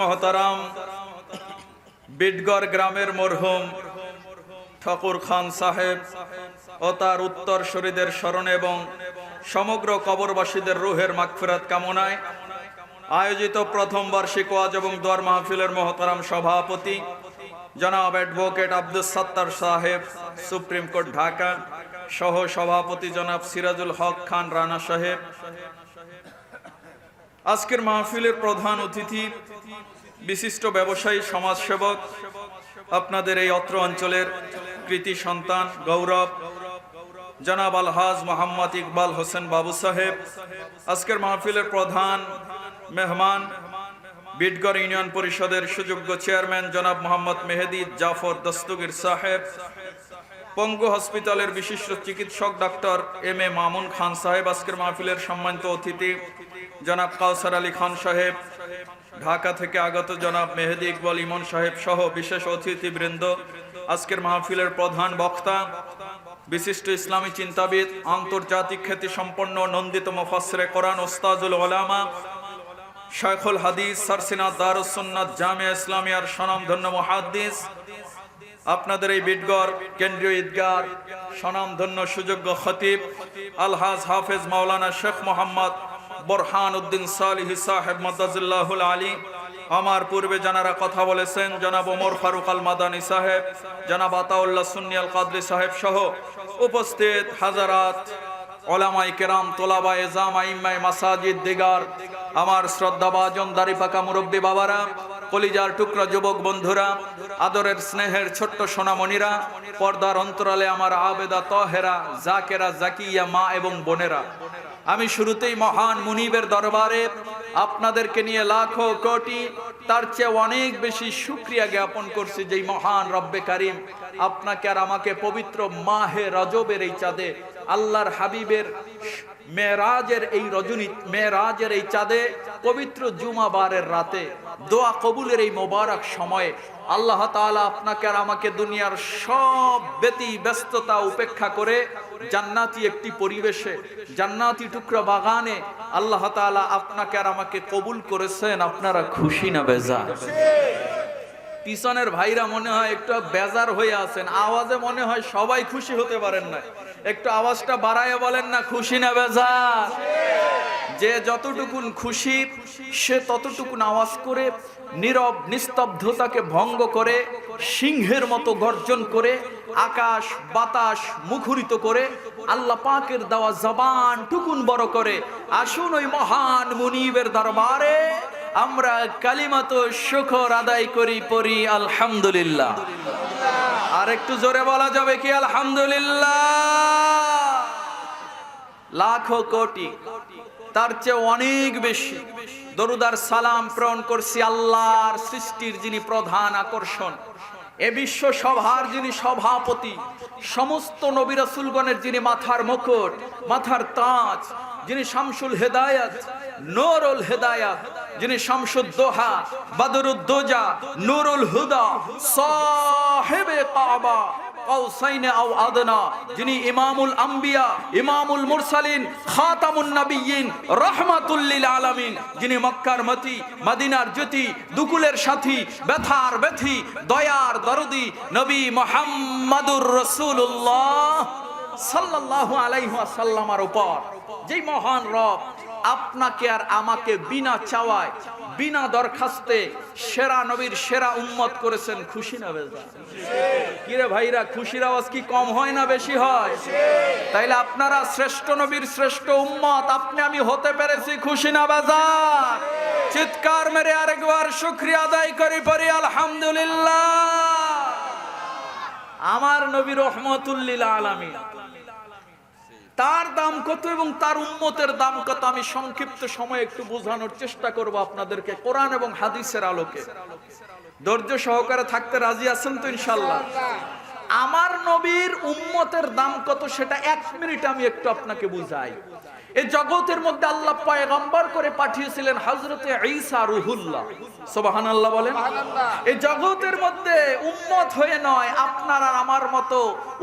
মহতারাম, বিটগড় গ্রামের মরহুম ঠাকুর খান সাহেব ও তার উত্তর শরীদের স্মরণে এবং সমগ্র কবরবাসীদের রুহের মাগফিরাত কামনায় আয়োজিত প্রথম বার্ষিক ওয়াজ এবং দোয়ার মাহফিলের মহতারাম সভাপতি জনাব অ্যাডভোকেট আব্দুল সাত্তার সাহেব, সুপ্রিম কোর্ট ঢাকা, সহ সভাপতি জনাব সিরাজুল হক খান রানা সাহেব আজকের মাহফিলের প্রধান অতিথি, বিশিষ্ট ব্যবসায়ী, সমাজসেবক, আপনাদের এই অত্র অঞ্চলের কৃতি সন্তান গৌরব, জনাব আলহাজ মোহাম্মদ ইকবাল হোসেন বাবু সাহেব, আজকের মাহফিলের প্রধান মেহমান, বিটগড় ইউনিয়ন পরিষদের সুযোগ্য চেয়ারম্যান জনাব মোহাম্মদ মেহেদি জাফর দস্তগীর সাহেব, পঙ্গু হসপিটালের বিশিষ্ট চিকিৎসক doctor M A Mamun Khan সাহেব, আজকের মাহফিলের সম্মানিত অতিথি জনাব কাউসার আলী খান সাহেব, ঢাকা থেকে আগত জনাব মেহেদি ইকবাল ইমন সাহেব সহ বিশেষ অতিথিবৃন্দ, আজকের মাহফিলের প্রধান বক্তা, বিশিষ্ট ইসলামী চিন্তাবিদ, আন্তর্জাতিক খ্যাতি সম্পন্ন নন্দিত মুফাssরে কোরআন ওস্তাজুল ওলামা শাইখুল হাদিস সারসিনা দারুসুন্নাত জামিয়া ইসলামিয়ার স্বনামধন্য মুহাদ্দিস, আপনাদের এই বিটগড় কেন্দ্রীয় ঈদগার স্বনামধন্য সুযোগ্য খতিব আলহাজ হাফেজ মাওলানা শেখ মোহাম্মদ বোরহান উদ্দিন সালিহ সাহেব মদাজুল্লাহুল আলী। আমার পূর্বে যারা কথা বলেছেন, জনাব ওমর ফারুক আল মাদানী সাহেব, জনাব আতাউল্লাহ সুন্নিয়াল কাদরি সাহেব সহ উপস্থিত হাজারাত ওলামাই কেরাম তোলাবা এজাম আইম্মাই মাসাজিদ, দিগার, আমার শ্রদ্ধাভাজন দাড়িপাকা মুরব্বী বাবারা, কলিজার টুকরা যুবক বন্ধুরা, আদরের স্নেহের ছোট্ট সোনামণিরা, পর্দার অন্তরালে আমার আবেদা তহেরা, জাকেরা, জাকিয়া, মা এবং বোনেরা। আমি শুরুতেই মহান মুনিবের দরবারে আপনাদেরকে নিয়ে লাখো কোটি, তার চেয়ে অনেক বেশি সুক্রিয়া জ্ঞাপন করছি যেই মহান রব্বে কারিম আপনাকে আর আমাকে পবিত্র মাহে রজবের এই চাঁদে, আল্লাহর হাবিবের মেরাজের এই রজনী, মেরাজের এই চাঁদে, পবিত্র জুমাবারের রাতে দোয়া কবুলের এই মোবারক সময়ে আল্লাহ তাআলা আপনাকে আর আমাকে দুনিয়ার সব ব্যতি ব্যস্ততা উপেক্ষা করে জান্নাতি একটি পরিবেশে, জান্নাতি টুকরা বাগানে আল্লাহ তালা আপনাকে আর আমাকে কবুল করেছেন, আপনারা খুশি না বেজা পিছনের ভাইরা মনে হয় একটু বেজার হয়ে আছেন, আওয়াজে মনে হয় সবাই খুশি হতে পারেন না একটু আওয়াজটা বাড়ায় বলেন না, খুশি না বেজার? যে যতটুকুন খুশি, সে ততটুকুন আওয়াজ করে, নীরব নিস্তব্ধতাকে ভঙ্গ করে, সিংহের মতো গর্জন করে, আকাশ, বাতাস মুখরিত করে, আল্লাহ পাকের দেওয়া জবান টুকুন বড় করে। আসুন ওই মহান মুনিবের দরবারে, আমরা কালিমাত শুকর আদায় করি, পড়ি আলহামদুলিল্লাহ। আর একটু জোরে বলা যাবে কি আলহামদুলিল্লাহ? লাখো কোটি তার চেয়ে অনেক বেশি। দরুদার সালাম প্রেরণ করছি আল্লাহর সৃষ্টির যিনি প্রধান আকর্ষণ। এ বিশ্ব সভার যিনি সভাপতি, সমস্ত নবী রাসূলগণের যিনি মাথার মুকুট, মাথার তাজ, যিনি শামসুল হেদায়াত, নোরুল হেদায়াত, যিনি শামসুদ্দোহা বাদরুদ্দোজা নুরুল হুদা, সাহেবে কাবা কাউসাইনে আদনা, যিনি ইমামুল আম্বিয়া, ইমামুল মুরসালিন, খাতামুন যিনি মদিনার জ্যোতি, দুকুলের সাথী, ব্যথার ব্যথি, দয়ার দরদি, নবী রাসূলুল্লাহ সাল্লাল্লাহু উপর। মহান রব আপনাকে আর আমাকে বিনা চাওয়ায় বিনা দরখাস্তে সেরা নবীর সেরা উম্মত করেছেন, খুশি না বেজা? কিরে ভাইরা, খুশির আওয়াজ কি কম হয় না বেশি হয়? তাইলে আপনারা শ্রেষ্ঠ নবীর শ্রেষ্ঠ উম্মত, আপনি আমি হতে পেরেছি, খুশি না বাজার চিৎকার মেরে আরেকবার শুক্রিয়া আদায় করি পরি আলহামদুলিল্লাহ। আমার নবী রহমতুল্লিল আলামিন। তার দাম কত এবং তার উন্মতের দাম কত, আমি সংক্ষিপ্ত সময়ে একটু বোঝানোর চেষ্টা করব আপনাদেরকে কোরআন এবং হাদিসের আলোকে। ধৈর্য সহকারে থাকতে রাজি আছেন তো ইনশাল্লাহ আমার নবীর উম্মতের দাম কত সেটা এক মিনিট আমি একটু আপনাকে বুঝাই। এই জগতের মধ্যে আল্লাহ পয়গম্বর করে পাঠিয়েছিলেন হজরতে ঈসা রুহুল্লাহ। সোবাহান আল্লাহ বলেন এই জগতের মধ্যে উম্মত হয়ে নয় আপনার আর আমার মতো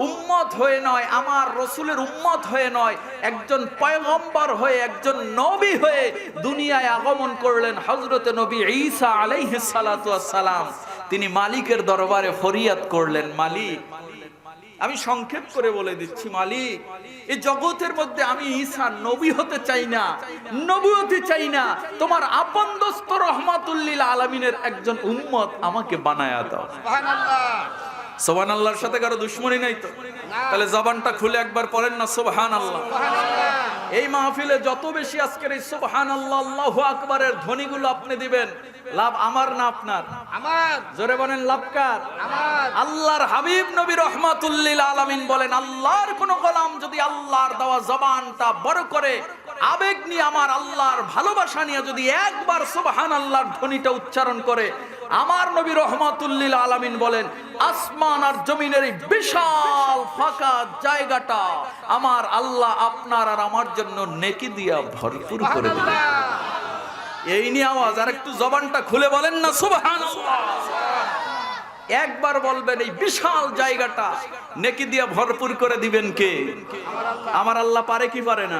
উম্মত হয়ে নয় আমার রসুলের উম্মত হয়ে নয় একজন পয়গম্বর হয়ে একজন নবী হয়ে দুনিয়ায় আগমন করলেন হজরতে নবী ঈসা আলাইহিস সালাতু সালাম। তিনি মালিকের দরবারে ফরিয়াদ করলেন মালিক আমি সংক্ষেপ করে বলে দিচ্ছি মালিক। এই জগতের মধ্যে আমি ঈশা নবী হতে চাই না নবী হতে চাই না। তোমার আপন দোস্ত রহমাতুল্লিল আলমিনের একজন উম্মত আমাকে বানায়া দাও। সোবান আল্লাহর সাথে কারও দুশ্মনী নাই তো? তাহলে জবানটা খুলে একবার পড়েন না সোবহান আল্লাহ এই মাহফিলে যত বেশি আজকের এই সোবহান আল্লাহ আকবারের ধ্বনিগুলো আপনি দিবেন লাভ আমার না আপনার? আমার। জোরে বলেন লাভকার আমার। আল্লাহর হাবিব নবী রহমাতুল্লিল আলামিন বলেন আল্লাহর কোন গোলাম যদি আল্লাহর দেওয়া জবানটা বড় করে আবেগ নিয়ে আমার আল্লাহর ভালোবাসা নিয়ে যদি একবার সুবহান আল্লাহর ধ্বনিটা উচ্চারণ করে আমার নবী রহমাতুল্লিল আলামিন বলেন আসমান আর জমিনের এই বিশাল ফাঁকা জায়গাটা আমার আল্লাহ আপনার আর আমার জন্য নেকি দিয়া ভরপুর করে এই নিয়ে আওয়াজ আর একটু জবানটা খুলে বলেন না সুবহানাল্লাহ। একবার বলবেন এই বিশাল জায়গাটা, নেকি দিয়ে ভরপুর করে দিবেন কে? আমার আল্লাহ পারে কি পারে না?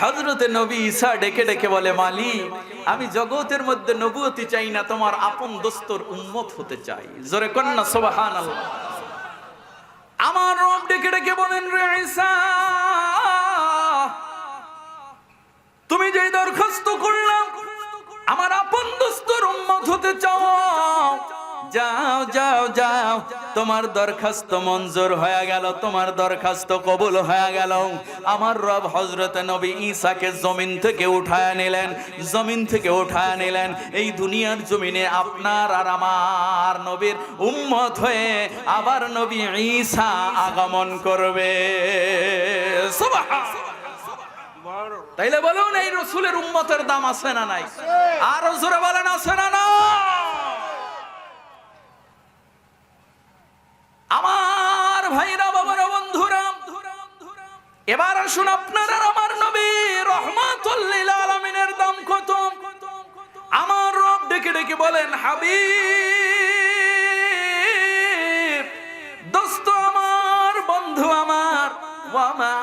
হজরতে নবী ঈসা ডেকে ডেকে বলে মালি আমি জগতের মধ্যে নবুয়তি চাই না, তোমার আপন দোস্তর উম্মত হতে চাই। জোরে কন্যা সোবাহান আমার রব ডেকে ডেকে বলেন, রে ঈসা, তুমি যেই দরখাস্ত করলাম, আমার আপন দোস্তর উম্মত হতে চাও। যাও যাও যাও। তোমার দরখাস্ত মঞ্জুর হয়ে গেল তোমার দরখাস্ত কবুল হয়ে গেল। আমার রব হজরত নবী ঈসাকে জমিন থেকে উঠায় নিলেন জমিন থেকে উঠায় নিলেন। এই দুনিয়ার জমিনে আপনার আর আমার নবীর উম্মত হয়ে আবার নবী ঈসা আগমন করবে। তাইলে বলুন এই রসুলের উম্মতের দাম আছে না নাই? আর জোরে বলেন আছে না না আমার ভাইরা, বাবারা, বন্ধুরা, এবার আসুন আপনার আমার নবী রহমাতুল্লিল আলমিনের দাম কত? আমার রব ডেকে ডেকে বলেন, হাবিব, দোস্ত আমার, বন্ধু আমার ওয়ামা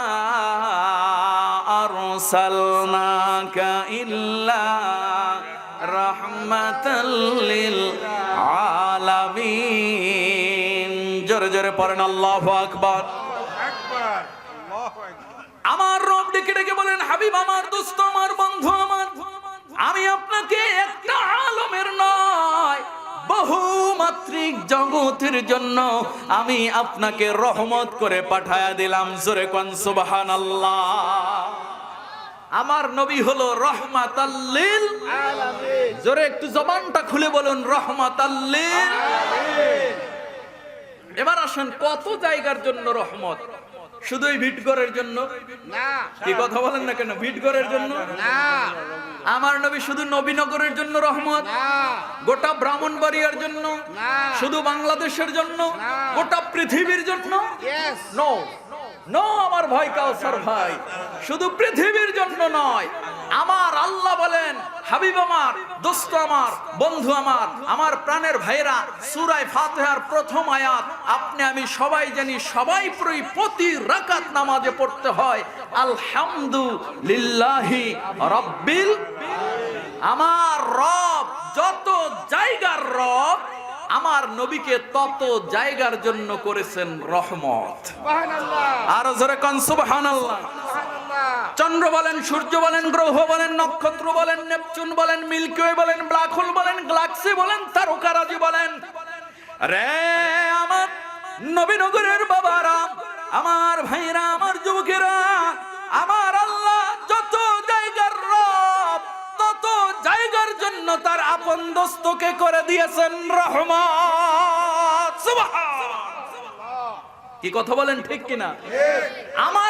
আরসালনাকা ইল্লা রাহমাতাল জোরে পড়েন আল্লাহু আকবার। আল্লাহু আমার রব ডেকে ডেকে বলেন হাবিব আমার দোস্ত আমার বন্ধু আমার আমি আপনাকে একটা আলমের নয় বহুমাত্রিক জগতের জন্য আমি আপনাকে রহমত করে পাঠায়া দিলাম। জোরে কোন সুবহানাল্লাহ। আমার নবী হলো রহমাতাল্লিল আলামিন জোরে একটু জবানটা খুলে বলুন রহমাতাল্লিল এবার আসেন কত জায়গার জন্য রহমত? শুধুই ভিটগড়ের জন্য? না। কি কথা বলেন না কেন? ভিটগড়ের জন্য? না। আমার নবী শুধু নবীনগরের জন্য রহমত? না। গোটা ব্রাহ্মণবাড়িয়ার জন্য? না। শুধু বাংলাদেশের জন্য? না। গোটা পৃথিবীর জন্য? ইয়েস নো নো আমার ভাই কাউসার ভাই। শুধু পৃথিবীর জন্য নয় আমার আল্লাহ বলেন হাবিব আমার দোস্ত আমার বন্ধু আমার আমার প্রাণের ভাইরা সুরায় ফাতিহার প্রথম আয়াত আপনি আমি সবাই জানি সবাই প্রতি রাকাত নামাজে পড়তে হয় আলহামদুলিল্লাহি রব্বিল আমার রব যত জায়গার রব আমার নবীকে তত জায়গার জন্য করেছেন রহমত। আর জোরে কন সুবহানাল্লাহ সুবহানাল্লাহ। চন্দ্র বলেন সূর্য বলেন গ্রহ বলেন নক্ষত্র বলেন নেপচুন বলেন মিল্কি ওয়ে বলেন ব্ল্যাক হোল বলেন গ্যালাক্সি বলেন তারকারাজি বলেন। রে আমার নবীনগরের বাবারা আমার ভাইরা আমার যুবকেরা আমার আল্লাহ যত জায়গার রব তত জায়গার জন্য তার আপন দোস্তকে করে দিয়েছেন রহমান সুবহান। কি কথা বলেন ঠিক কিনা? আমার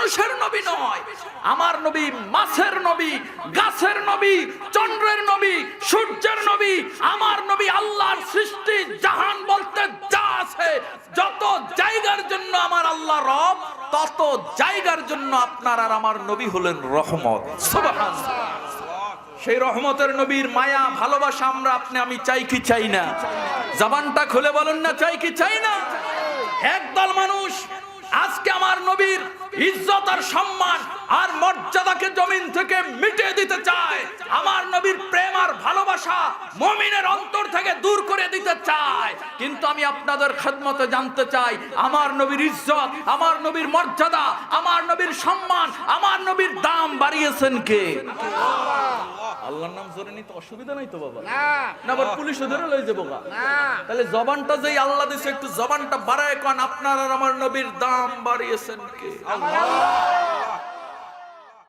মানুষের নবী নয়। আমার নবী মাছের নবী, গাছের নবী, চন্দ্রের নবী, সূর্যের নবী। আমার নবী আল্লাহর সৃষ্টি জাহান বলতে যা আছে, যত জায়গার জন্য আমার আল্লাহ রব, তত জায়গার জন্য আপনার আর আমার নবী হলেন রহমত। সেই রহমতের নবীর মায়া, ভালোবাসা আমরা, আপনি, আমি চাই কি চাই না? জবানটা খুলে বলুন না, চাই কি চাই না? একদল মানুষ আজকে আমার নবীর ইজ্জত আর সম্মান আর মর্যাদাকে জমিন থেকে মিটিয়ে দিতে চায়। আমার নবীর প্রেম আর ভালোবাসা মমিনের অন্তর থেকে দূর করে দিতে চায়। কিন্তু আমি আপনাদের খেদমতে জানতে চাই, আমার নবীর ইজ্জত, আমার নবীর মর্যাদা, আমার নবীর সম্মান, আমার নবীর দাম বাড়িয়েছেন কে? আল্লাহর নাম জোরে নিতে অসুবিধা নাই তো বাবা। না। আবার পুলিশ ধরে লই যাব গা। না। তাহলে জবানটা যেই আল্লাহ দিছে একটু জবানটা বাড়ায় কন আপনার আর আমার নবীর দাম বাড়িয়েছেন কে? আল্লাহ।